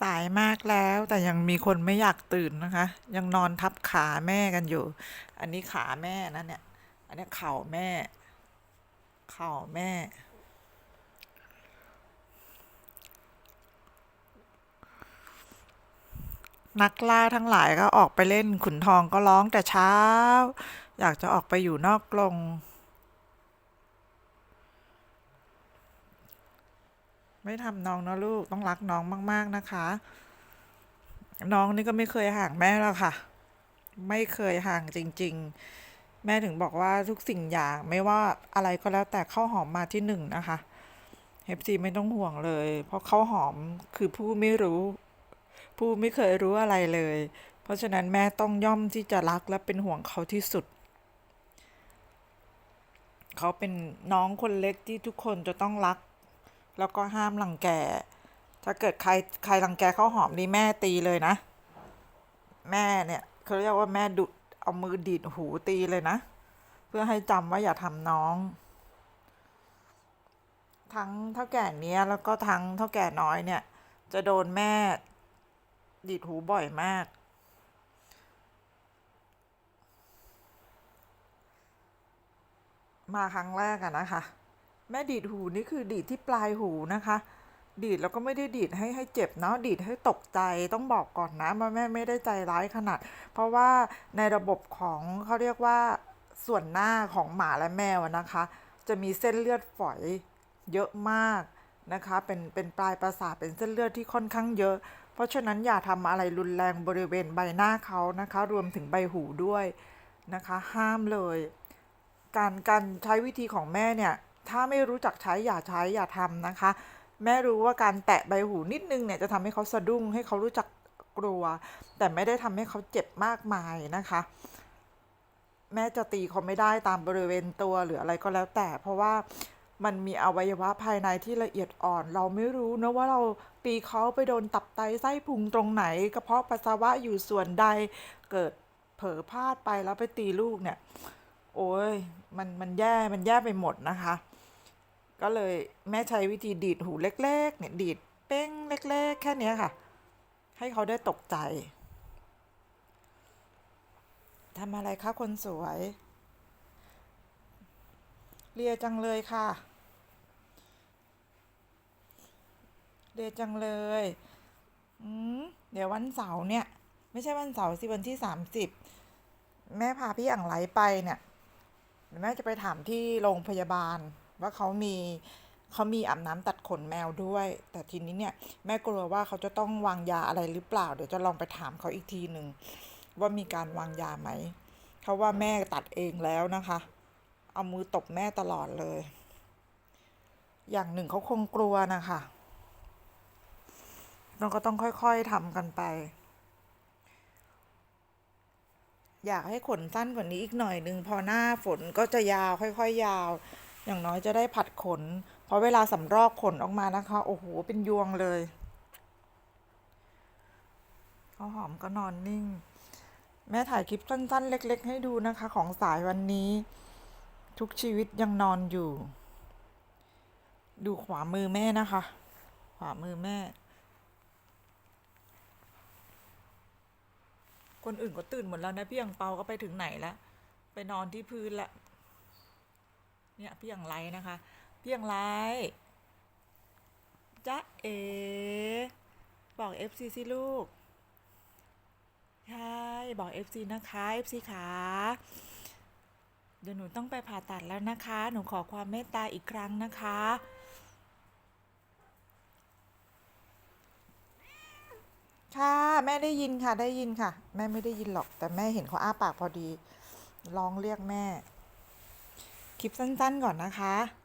สายมากแล้วแต่ยังมีคนไม่อยากตื่นนะคะ ยังนอนทับขาแม่กันอยู่ อันนี้ขาแม่นะเนี่ย อันนี้เข่าแม่ เข่าแม่ นักล่าทั้งหลายก็ออกไปเล่นขุนทองก็ร้องแต่เช้า อยากจะออกไปอยู่นอกกรง ไม่ทำน้องนะลูกต้องรักน้องมาก ๆนะคะ น้องนี่ก็ไม่เคยห่างแม่แล้วค่ะ ไม่เคยห่างจริง ๆ แม่ถึงบอกว่าทุกสิ่งอย่างไม่ว่าอะไรก็แล้วแต่ข้าวหอมมาที่หนึ่งนะคะเฮปซีไม่ต้องห่วงเลย เพราะข้าวหอมคือผู้ไม่รู้ ผู้ไม่เคยรู้อะไรเลย เพราะฉะนั้นแม่ต้องย่อมที่จะรักและเป็นห่วงเขาที่สุดเขาเป็นน้องคนเล็กที่ทุกคนจะต้องรัก แล้วก็ห้ามรังแกถ้าเกิดใครใครรังแกข้าวหอมนี่แม่ตีเลยนะ แม่เนี่ยเขาเรียกว่าแม่ดุเอามือดีดหูตีเลยนะ เพื่อให้จำว่าอย่าทำน้อง ทั้งเท่าแก่เนี้ยแล้วก็ทั้งเท่าแก่น้อยเนี่ย จะโดนแม่ดีดหูบ่อยมาก มาครั้งแรกอะนะคะ แม่ดีดหูนี่คือดีดที่ปลายหูนะคะ ดีดแล้วก็ไม่ได้ดีดให้ให้เจ็บเนาะดีดให้ตกใจต้องบอกก่อนนะว่าแม่ไม่ได้ใจร้ายขนาด เพราะว่าในระบบของเขาเรียกว่าส่วนหน้าของหมาและแมวนะคะ จะมีเส้นเลือดฝอยเยอะมากนะคะ เป็นเป็นปลายประสาทเป็นเส้นเลือดที่ค่อนข้างเยอะ เพราะฉะนั้นอย่าทำอะไรรุนแรงบริเวณใบหน้าเขานะคะ รวมถึงใบหูด้วยนะคะ ห้ามเลย การการใช้วิธีของแม่เนี่ย ถ้าไม่รู้จักใช้อย่าใช้อย่าทำนะคะ แม่รู้ว่าการแตะใบหูนิดนึงเนี่ยจะทำให้เขาสะดุ้งให้เขารู้จักกลัว แต่ไม่ได้ทำให้เขาเจ็บมากมายนะคะ แม่จะตีเขาไม่ได้ตามบริเวณตัวหรืออะไรก็แล้วแต่ เพราะว่ามันมีอวัยวะภายในที่ละเอียดอ่อน เราไม่รู้นะว่าเราตีเขาไปโดนตับไตไส้พุงตรงไหน กระเพาะปัสสาวะอยู่ส่วนใดเกิดเผลอพลาดไปแล้วไปตีลูกเนี่ย โอ้ยมันมันแย่มันแย่ไปหมดนะคะ ก็เลยแม่ใช้วิธีดีดหูเล็ก ๆ เนี่ยดีดเป้งเล็ก ๆ แค่นี้ค่ะ ให้เขาได้ตกใจทำอะไรคะคนสวยเลียจังเลยค่ะเลียจังเลยอืมเดี๋ยววันเสาร์เนี่ย ไม่ใช่วันเสาร์สิวันที่สามสิบแม่พาพี่อ่างไหลไปเนี่ยแม่จะไปถามที่โรงพยาบาล ว่าเขามีเขามีอาบน้ำตัดขนแมวด้วย แต่ทีนี้เนี่ยแม่กลัวว่าเขาจะต้องวางยาอะไรหรือเปล่า เดี๋ยวจะลองไปถามเขาอีกทีหนึ่งว่ามีการวางยาไหมเขาว่าแม่ตัดเองแล้วนะคะ เอามือตบแม่ตลอดเลย อย่างหนึ่งเขาคงกลัวนะคะเราก็ต้องค่อยๆทำกันไป อยากให้ขนสั้นกว่านี้อีกหน่อยหนึ่งพอหน้าฝนก็จะยาวค่อยๆยาว อย่างน้อยจะได้ผัดขน เพราะเวลาสำรอกขนออกมานะคะ โอ้โห เป็นยวงเลยข้าวหอมก็นอนนิ่ง แม่ถ่ายคลิปสั้นๆ เล็ก ๆ ให้ดูนะคะ ของสายวันนี้ ทุกชีวิตยังนอนอยู่ ดูขวามือแม่นะคะ ขวามือแม่ คนอื่นก็ตื่นหมดแล้วนะพี่ยังเปาก็ไปถึงไหนแล้ว ไปนอนที่พื้นละ เนี่ยพี่ยังไลนะคะพี่ยังไลจ๊ะเอบอกเอฟซีสิลูก ใช่ บอก FC นะคะ FC ขาเดี๋ยวหนูต้องไปผ่าตัดแล้วนะคะ หนูขอความเมตตาอีกครั้งนะคะ ค่ะแม่ได้ยินค่ะได้ยินค่ะ แม่ไม่ได้ยินหรอก แต่แม่เห็นเขาอ้าปากพอดี ร้องเรียกแม่ คลิปสั้นๆก่อนนะคะ